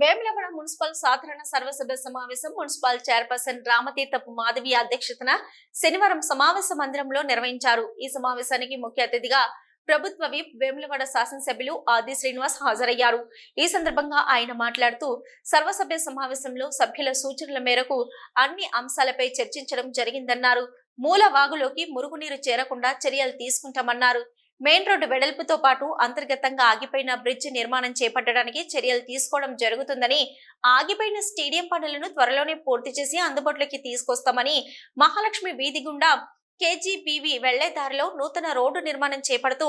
Vemulawada municipal సాధారణ సర్వసభ్య సమావేశం మున్సిపల్ చైర్పర్సన్ రామతీర్థపు మాధవి అధ్యక్షతన శనివారం సమావేశ మందిరంలో నిర్వహించారు. ఈ సమావేశానికి ముఖ్య అతిథిగా ప్రభుత్వ విప్ వేములవాడ శాసనసభ్యులు ఆది శ్రీనివాస్ హాజరయ్యారు. ఈ సందర్భంగా ఆయన మాట్లాడుతూ సర్వసభ్య సమావేశంలో సభ్యుల సూచనల మేరకు అన్ని అంశాలపై చర్చించడం జరిగిందన్నారు. మూల వాగులోకి మురుగునీరు చేరకుండా చర్యలు తీసుకుంటామన్నారు. మెయిన్ రోడ్డు వెడల్పుతో పాటు అంతర్గతంగా ఆగిపోయిన బ్రిడ్జ్ నిర్మాణం చేపట్టడానికి చర్యలు తీసుకోవడం జరుగుతుందని ఆగిపోయిన స్టేడియం పనులను త్వరలోనే పూర్తి చేసి అందుబాటులోకి తీసుకొస్తామని మహాలక్ష్మి వీధి గుండా కేజీబీవి వెళ్ళే దారిలో నూతన రోడ్డు నిర్మాణం చేపడుతూ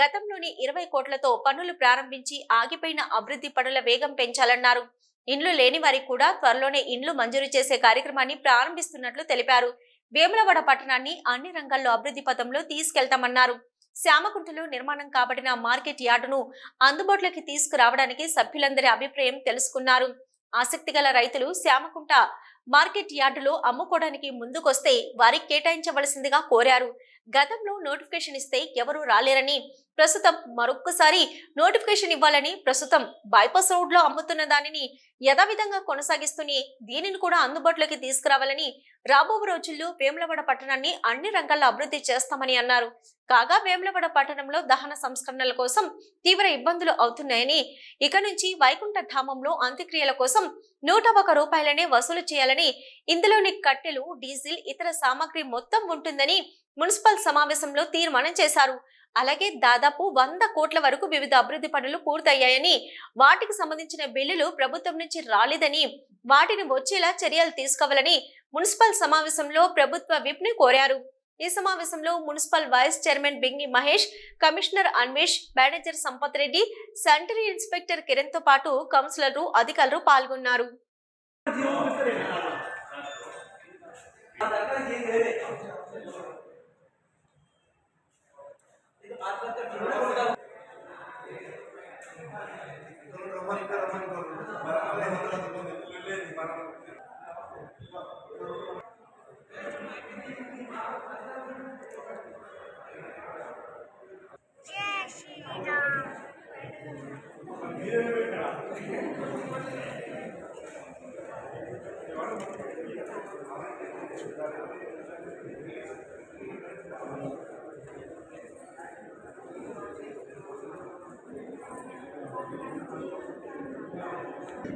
గతంలోని ఇరవై కోట్లతో పనులు ప్రారంభించి ఆగిపోయిన అభివృద్ధి పనుల వేగం పెంచాలన్నారు. ఇండ్లు లేని వారికి కూడా త్వరలోనే ఇండ్లు మంజూరు చేసే కార్యక్రమాన్ని ప్రారంభిస్తున్నట్లు తెలిపారు. వేములవాడ పట్టణాన్ని అన్ని రంగాల్లో అభివృద్ధి పథంలో తీసుకెళ్తామన్నారు. శ్యామకుంటలో నిర్మాణం కాబడిన మార్కెట్ యార్డును అందుబాటులోకి తీసుకురావడానికి సభ్యులందరి అభిప్రాయం తెలుసుకున్నారు. ఆసక్తి గల రైతులు శ్యామకుంట మార్కెట్ యార్డులో అమ్ముకోవడానికి ముందుకొస్తే వారికి కేటాయించవలసిందిగా కోరారు. గతంలో నోటిఫికేషన్ ఇస్తే ఎవరూ రాలేరని ప్రస్తుతం మరొక్కసారి నోటిఫికేషన్ ఇవ్వాలని ప్రస్తుతం బైపాస్ రోడ్లో అమ్ముతున్న దానిని యథావిధంగా కొనసాగిస్తూనే దీనిని కూడా అందుబాటులోకి తీసుకురావాలని రాబో రోజుల్లో వేములవాడ పట్టణాన్ని అన్ని రంగాల్లో అభివృద్ధి చేస్తామని అన్నారు. కాగా వేములవాడ పట్టణంలో దహన సంస్కరణల కోసం తీవ్ర ఇబ్బందులు అవుతున్నాయని ఇక నుంచి వైకుంఠ ధామంలో అంత్యక్రియల కోసం నూట ఒక రూపాయలనే వసూలు చేయాలని ఇందులోని కట్టెలు డీజిల్ ఇతర సామాగ్రి మొత్తం ఉంటుందని మున్సిపల్ సమావేశంలో తీర్మానం చేశారు. అలాగే దాదాపు వంద కోట్ల వరకు వివిధ అభివృద్ధి పనులు పూర్తయ్యాయని వాటికి సంబంధించిన బిల్లులు ప్రభుత్వం నుంచి రాలేదని వాటిని వచ్చేలా చర్యలు తీసుకోవాలని మున్సిపల్ సమావేశంలో ప్రభుత్వ విప్ని కోరారు. ఈ సమావేశంలో municipal vice chairman Bingi Mahesh commissioner Anvesh manager Sampath Reddy sanitary inspector కిరణ్తో పాటు కౌన్సిలర్లు అధికారులు పాల్గొన్నారు. 把咱们给给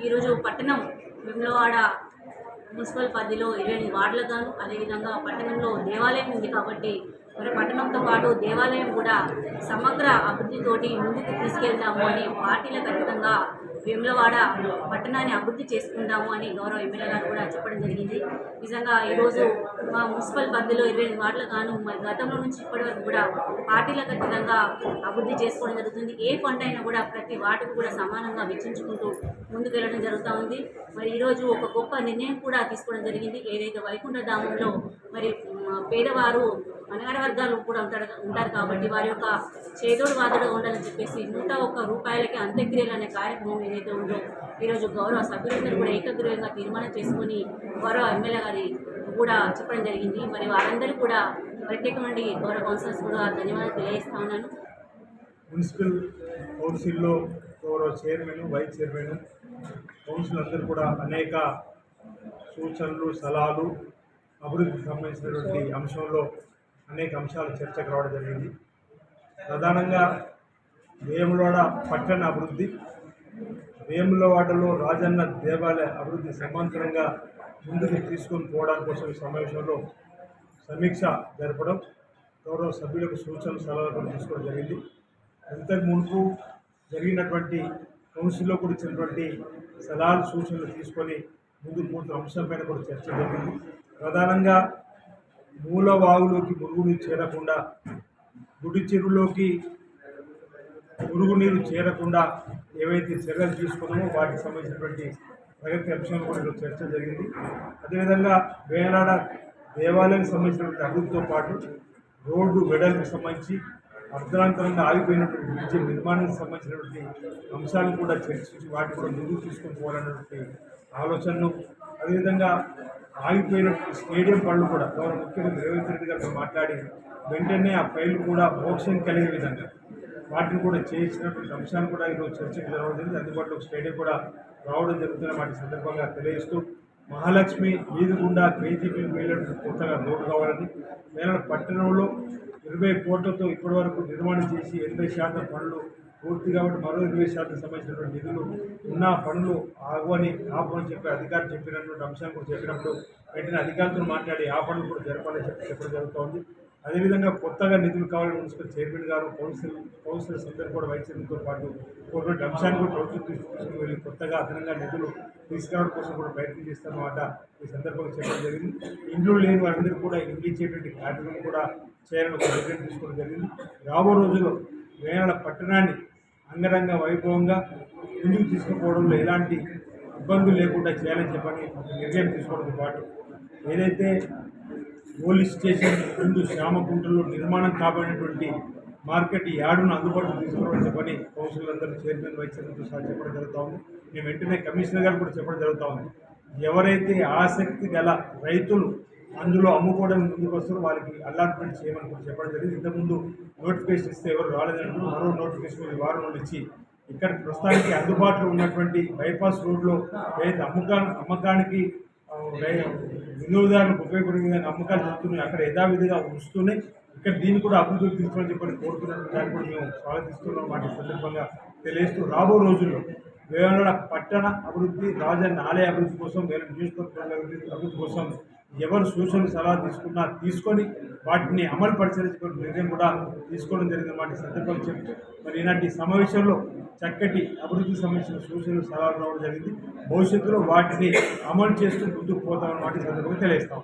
ఈరోజు పట్టణం విమ్లవాడ మున్సిపల్ పరిధిలో ఇరవై ఎనిమిది వార్డులకు గాను అదేవిధంగా పట్టణంలో దేవాలయం ఉంది కాబట్టి మరి పట్టణంతో పాటు దేవాలయం కూడా సమగ్ర అభివృద్ధితోటి ముందుకు తీసుకెళ్తాము అని పార్టీలకు ఖచ్చితంగా వేములవాడ పట్టణాన్ని అభివృద్ధి చేసుకుంటాము అని గౌరవ ఎమ్మెల్యే గారు కూడా చెప్పడం జరిగింది. నిజంగా ఈరోజు మా మున్సిపల్ పరిధిలో ఇరవై ఐదు వార్డులు గాను మరి గతంలో నుంచి ఇప్పటి వరకు కూడా పార్టీలకు ఖచ్చితంగా అభివృద్ధి చేసుకోవడం జరుగుతుంది. ఏ ఫండ్ అయినా కూడా ప్రతి వార్డుకు కూడా సమానంగా వెచ్చించుకుంటూ ముందుకు వెళ్ళడం జరుగుతూ ఉంది. మరి ఈరోజు ఒక గొప్ప నిర్ణయం కూడా తీసుకోవడం జరిగింది. ఏదైతే వైకుంఠ ధామంలో మరి పేదవారు అనగాడ వర్గాలు కూడా ఉంటారు ఉంటారు కాబట్టి వారి యొక్క చేదోడు వాదుడు ఉండాలని చెప్పేసి నూట ఒక్క రూపాయలకి అంత్యక్రియలు అనే కార్యక్రమం ఏదైతే ఉందో ఈరోజు గౌరవ సభ్యులందరూ కూడా ఏకగ్రీవంగా తీర్మానం చేసుకొని గౌరవ ఎమ్మెల్యే గారి కూడా చెప్పడం జరిగింది. మరి వారందరూ కూడా ప్రత్యేకమండి గౌరవ కౌన్సిలర్స్ కూడా ధన్యవాదాలు తెలియజేస్తా ఉన్నాను. మున్సిపల్ కౌన్సిల్లో గౌరవ చైర్మన్ వైస్ చైర్మన్ కౌన్సిల్ అందరూ కూడా అనేక సూచనలు సలహాలు అభివృద్ధికి సంబంధించినటువంటి అంశంలో అనేక అంశాలు చర్చకు రావడం జరిగింది. ప్రధానంగా వేములవాడ పట్టణ అభివృద్ధి వేములవాడలో రాజన్న దేవాలయ అభివృద్ధి సమాంతరంగా ముందుకు తీసుకొని పోవడం కోసం ఈ సమావేశంలో సమీక్ష జరపడం గౌరవ సభ్యులకు సూచనలు సలహాలు తీసుకోవడం జరిగింది. ఇంతకు మునుపు జరిగినటువంటి కౌన్సిల్లో కూడా ఇచ్చినటువంటి సలహాలు సూచనలు తీసుకొని ముందు మూడు అంశంపైన కూడా చర్చ జరిగింది. ప్రధానంగా మూల వాగులోకి చేరకుండా గుడి చెరువులోకి మురుగునీరు చేరకుండా ఏవైతే చర్యలు తీసుకున్నామో వాటికి సంబంధించినటువంటి ప్రగతి అంశంలో కూడా ఈరోజు చర్చ జరిగింది. అదేవిధంగా వేలాడ దేవాలయానికి సంబంధించినటువంటి అభివృద్ధితో పాటు రోడ్డు వెడల్కి సంబంధించి అర్ధరాంతరంగా ఆగిపోయినటువంటి బ్రిడ్జి నిర్మాణానికి సంబంధించినటువంటి అంశాలను కూడా చర్చించి వాటిని కూడా ముందుకు తీసుకొని పోవాలన్నటువంటి ఆలోచనను అదేవిధంగా ఆగిపోయిన స్టేడియం పనులు కూడా గౌరవ ముఖ్యమంత్రి రేవంత్ రెడ్డి గారితో మాట్లాడి వెంటనే ఆ ఫైల్ కూడా మోక్షం కలిగే విధంగా వాటిని కూడా చేయించినటువంటి అంశాన్ని కూడా ఈరోజు చర్చకు జరగడం అందుబాటులో స్టేడియం కూడా రావడం జరుగుతున్న వాటి సందర్భంగా తెలియజేస్తూ మహాలక్ష్మి వీధి గుండా కేజీపీ మేలకు కొత్తగా రోడ్డు కావాలని మేళ పట్టణంలో ఇరవై కోట్లతో ఇప్పటివరకు నిర్మాణం చేసి ఎనభై శాతం పనులు పూర్తి కాబట్టి మరో ఇరవై శాతం సంబంధించినటువంటి నిధులు ఉన్న పనులు ఆగవని ఆపని చెప్పి అధికారులు చెప్పినటువంటి అంశాన్ని కూడా చెప్పినప్పుడు వెంటనే అధికారులతో మాట్లాడి ఆ పనులు కూడా జరపాలని చెప్పి చెప్పడం జరుగుతోంది. అదేవిధంగా కొత్తగా నిధులు కావాలని మున్సిపల్ చైర్మన్ గారు కౌన్సిల్ కౌన్సిలర్స్ అందరూ కూడా వైద్యంతో పాటు కొన్ని అంశాన్ని కూడా ప్రభుత్వం తీసుకుని వెళ్ళి కొత్తగా అదనంగా నిధులు తీసుకురావడం కోసం కూడా ప్రయత్నం చేస్తామన్నమాట ఈ సందర్భంగా చెప్పడం జరిగింది. ఇండ్లు లేని వారందరూ కూడా ఇండ్లు ఇచ్చేటువంటి కార్యక్రమం కూడా చేయాలని ఒక నిర్ణయం తీసుకోవడం జరిగింది. రాబో రోజుల్లో వేల పట్టణాన్ని అంగరంగ వైభవంగా ముందుకు తీసుకుపోవడంలో ఎలాంటి ఇబ్బందులు లేకుండా చేయాలని చెప్పని నిర్ణయం తీసుకోవడంతో పాటు ఏదైతే పోలీస్ స్టేషన్ ముందు శ్యామకుంటలో నిర్మాణం కాబడినటువంటి మార్కెట్ యార్డును అందుబాటులో తీసుకోవడం చెప్పని కౌన్సిల్ చైర్మన్ వైస్ చైర్మన్తో సహా చెప్పడం జరుగుతూ ఉంది. మేము వెంటనే కమిషనర్ గారు కూడా చెప్పడం జరుగుతూ ఉంది. ఎవరైతే ఆసక్తి గల రైతులు అందులో అమ్ముకోవడం ముందుకు వస్తారో వాళ్ళకి అలాట్మెంట్ చేయమని కూడా చెప్పడం జరిగింది. ఇంతకుముందు నోటిఫికేషన్ ఇస్తే ఎవరు రాలేదంటూ మరో నోటిఫికేషన్ వారం నుండి ఇచ్చి ఇక్కడ ప్రస్తుతానికి అందుబాటులో ఉన్నటువంటి బైపాస్ రోడ్లో ఏదైతే అమ్మకా అమ్మకానికి వినియోగదారులకు ఉపయోగపడిందని అమ్మకాలు జరుగుతున్నాయి అక్కడ యథావిధిగా ఉంచుతూనే ఇక్కడ దీన్ని కూడా అభివృద్ధి తీసుకోవాలని చెప్పని కోరుతున్నట్టు దాన్ని కూడా మేము స్వాగతిస్తున్నాం. వాటి సందర్భంగా తెలియజేస్తూ రాబో రోజుల్లో వేమనాడ పట్టణ అభివృద్ధి రాజన్న ఆలయ అభివృద్ధి కోసం వేరే నియోజకవర్గాల అభివృద్ధి కోసం ఎవరు సూచనలు సలహా తీసుకున్నా తీసుకొని వాటిని అమలు పరిచయం నిర్ణయం కూడా తీసుకోవడం జరిగింది వాటి సందర్భాలు చెప్తూ. మరి ఇలాంటి సమావేశంలో చక్కటి అభివృద్ధి సంబంధించిన సూచనలు సలహాలు రావడం జరిగింది. భవిష్యత్తులో వాటిని అమలు చేస్తూ ముందుకు పోతామని వాటి సందర్భంగా తెలియజేస్తాం.